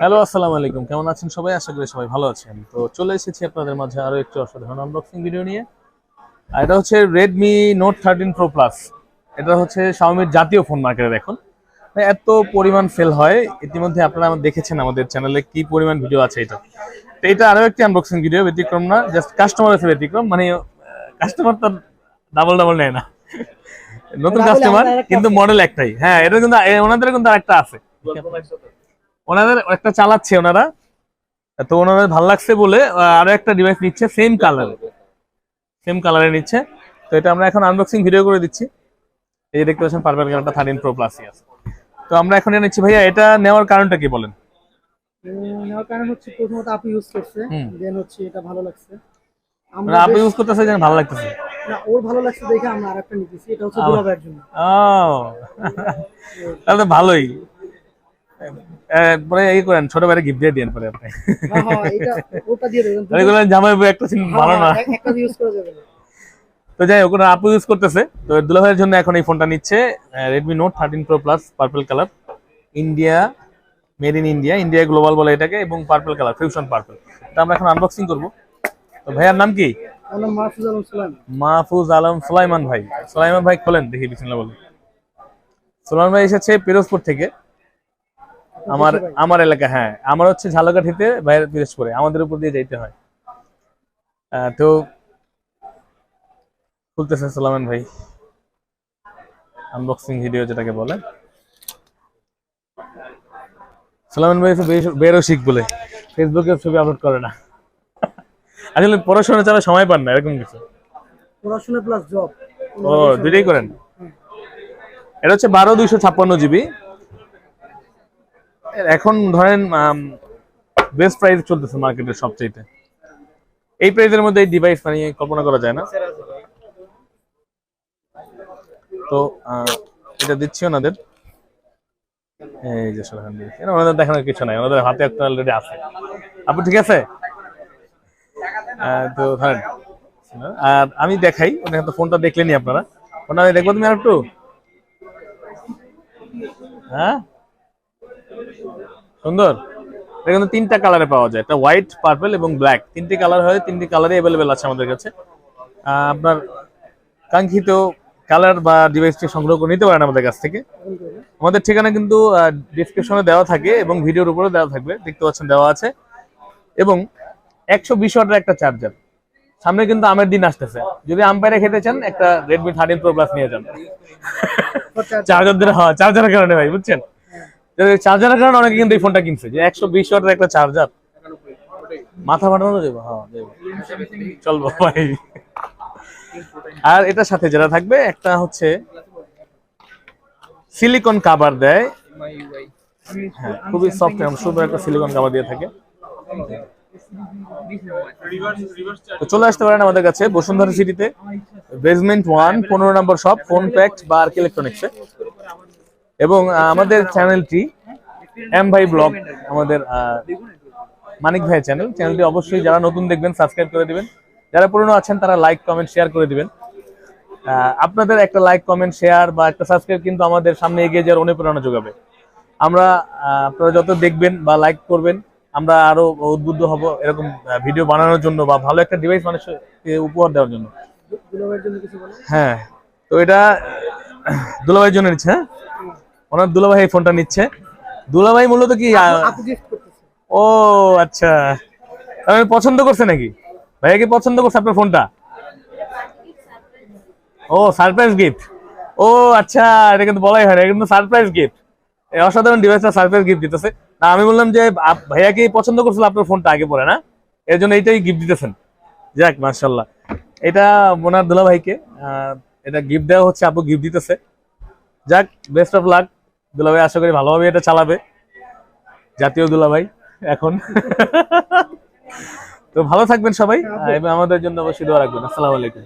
Hello আসসালামু আলাইকুম। কেমন আছেন সবাই? আশা করি সবাই ভালো আছেন। তো চলে এসেছি আপনাদের মাঝে আরও একটি অসাধারণ আনবক্সিং ভিডিও নিয়ে। আর এটা হচ্ছে Redmi Note thirteen Pro Plus এটা হচ্ছে শাওমির জাতীয় ফোন মার্কেটে এখন এত পরিমাণ সেল হয়। ইতিমধ্যে আপনারা আমার দেখেছেন আমাদের চ্যানেলে কি পরিমাণ ভিডিও আছে এটা। তো এটা আরও একটি আনবক্সিং ভিডিও ব্যতিক্রম না জাস্ট কাস্টমার আছে ব্যতিক্রম। মানে কাস্টমার তো ডাবল ডাবল নেয় না। নতুন কাস্টমার কিন্তু মডেল একটাই। হ্যাঁ এটা কিন্তু ওনাদের কিন্তু আরেকটা আছে। ওনাদের একটা চালাচ্ছে ওনারা। তো ওনাদের ভালো লাগছে বলে আরও একটা ডিভাইস নিচ্ছে সেম কালারে সেম কালারে নিচ্ছে। তো এটা আমরা এখন আনবক্সিং ভিডিও করে দিচ্ছি। এই যে দেখতে পাচ্ছেন পারপেল কালারটা থার্টিন প্রো প্লাসই আছে। তো আমরা এখন নিচ্ছি। ভাইয়া এটা নেওয়ার কারণটা কি বলেন? নেওয়ার কারণ হচ্ছে প্রথমত আপু ইউজ করছে দেন হচ্ছে এটা ভালো লাগছে। মানে আমরা আপনি ইউজ করতেছে যেন ভালো লাগতেছে। না, ওর ভালো লাগছে দেখে আমরা আরেকটা নিতেছি। এটা হচ্ছে দুলাভাইয়ের জন্য। ও। তাহলে ভালোই। পরে এই করেন ছোট ভাইরে গিফট দিয়ে দিন পরে আপনি। হ্যাঁ হ্যাঁ ওটা দিয়ে দেবেন। তাহলে জামাই একটা সিন ভালো না। হ্যাঁ, একটা ইউজ করা যাবে তো যাই হোক আপু ইউজ করতেছে। তো দুলাভাইয়ের জন্য এখন এই ফোনটা নিচ্ছে Redmi Note thirteen Pro Plus purple colour India made in India India global বলে এটাকে এবং পার্পল কালার ফিউশন পার্পল তো আমরা এখন আনবক্সিং করব। তো ভাইয়ার নাম কি? মাহফুজ আলম সুলাইমান। ভাই। সুলাইমান ভাই খোলেন দেখি বিসমিল্লাহ বলে সুলাইমান ভাই এসেছে পিরোজপুর থেকে। আমার আমার এলাকা হ্যাঁ। আমার হচ্ছে ঝালকাঠিতে বাইরে পিরোজপুরে। আমাদের উপর দিয়ে যাইতে হয়। তো খুলতেছে সুলাইমান ভাই। আনবক্সিং ভিডিও যেটাকে বলে। সুলাইমান ভাই বেশ- বলে। ফেসবুকে ছবি আপলোড করে না। আসলে পড়াশোনা ছাড়া সময় পান না এরকম কিছু। পড়াশোনা প্লাস জব ও দুইটাই করেন? এটা হচ্ছে বারো দুইশো ছাপ্পান্ন জিবি। এখন ধরেন বেস্ট প্রাইস চলতেছে মার্কেটের সবচাইতে। এই প্রাইসের মধ্যে এই ডিভাইস মানে কল্পনা করা যায় না। তো এটা দিচ্ছি ওনাদের। এই ওনাদের কিছু নাই। ওনাদের হাতে একটা অলরেডি আছে। আপু, ঠিক আছে? তো ধরেন আর আমি দেখাই। ফোনটা দেখলেনি আপনারা। দেখব তুমি আর একটু? হ্যাঁ? সুন্দর। কিন্তু তিনটা কালারে পাওয়া যায়। একটা হোয়াইট পার্পল এবং ব্ল্যাক তিনটি কালার হয় তিনটি কালারে অ্যাভেলেবেল আছে আমাদের কাছে। আপনার কাঙ্ক্ষিত কালার বা ডিভাইসটি সংগ্রহ করে নিতে পারেন আমাদের কাছ থেকে। আমাদের ঠিকানা কিন্তু ডিসক্রিপশনে দেওয়া থাকে এবং ভিডিওর উপরে দেওয়া থাকবে। দেখতে পাচ্ছেন দেওয়া আছে। এবং একশো বিশ ওয়াটের একটা চার্জার সামনে কিন্তু আমের দিন আসতেছে। যদি আম পাইরে খেতে চান একটা রেডমি থার্টিন প্রো প্লাস নিয়ে যান। চার্জার দিলে হ্যাঁ চার্জারের কারণে ভাই বুঝছেন? চার্জারের কারণে অনেকে কিন্তু এই ফোনটা কিনছে, যে একশো বিশ ওয়াটের একটা চার্জার মাথা ফাটানো দেবো হ্যাঁ চলবো, ভাই। আর এটার সাথে যেটা থাকবে, একটা হচ্ছে সিলিকন কাভার দেয়। হ্যাঁ খুবই সফট এবং সুন্দর একটা সিলিকন কাভার দিয়ে থাকে। চলে আসতে পারেন আমাদের কাছে বসুন্ধরা সিটিতে বেসমেন্ট ওয়ান পনেরো নম্বর শপ ফোন প্যাক্ট বা আর্ক ইলেকট্রনিক্সে এবং আমাদের চ্যানেলটি এম ভাই ব্লগ আমাদের মানিক ভাই চ্যানেল চ্যানেলটি অবশ্যই যারা নতুন দেখবেন সাবস্ক্রাইব করে দিবেন। যারা পুরনো আছেন তারা লাইক কমেন্ট শেয়ার করে দিবেন। আপনাদের একটা লাইক কমেন্ট শেয়ার বা একটা সাবস্ক্রাইব কিন্তু আমাদের সামনে এগিয়ে যাওয়ার অনুপ্রেরণা যোগাবে। আমরা আপনারা যত দেখবেন বা লাইক করবেন আমরা আরও উদ্বুদ্ধ হব এরকম ভিডিও বানানোর জন্য বা ভালো একটা ডিভাইস মানুষকে উপহার দেওয়ার জন্য। হ্যাঁ তো এটা দুলাভাইয়ের জন্য নিচ্ছে হ্যাঁ? ওনার দুলাভাই এই ফোনটা নিচ্ছে। দুলাভাই মূলত কি ও আচ্ছা। তাহলে পছন্দ করছে নাকি? ভাইয়া কি পছন্দ করছে আপনার ফোনটা ও সারপ্রাইজ গিফট ও আচ্ছা এটা কিন্তু বলাই হয় না কিন্তু সারপ্রাইজ গিফট এই অসাধারণ ডিভাইসটা সারপ্রাইজ গিফট দিতেছে। না আমি বললাম যে ভাইয়া কি পছন্দ করছিল আপনার ফোনটা আগে পরে না। এর জন্য এইটাই গিফট দিতেছেন। যাক মাশাল্লাহ এটা ওনার দুলা ভাইকে এটা গিফট দেওয়া হচ্ছে আপু গিফট দিতেছে। যাক বেস্ট অফ লাক দুলা ভাই আশা করি ভালোভাবে এটা চালাবে। জাতীয় দুলাভাই এখন। তো ভালো থাকবেন সবাই। আমাদের জন্য অবশ্যই দোয়া রাখবেন। আসসালামু আলাইকুম।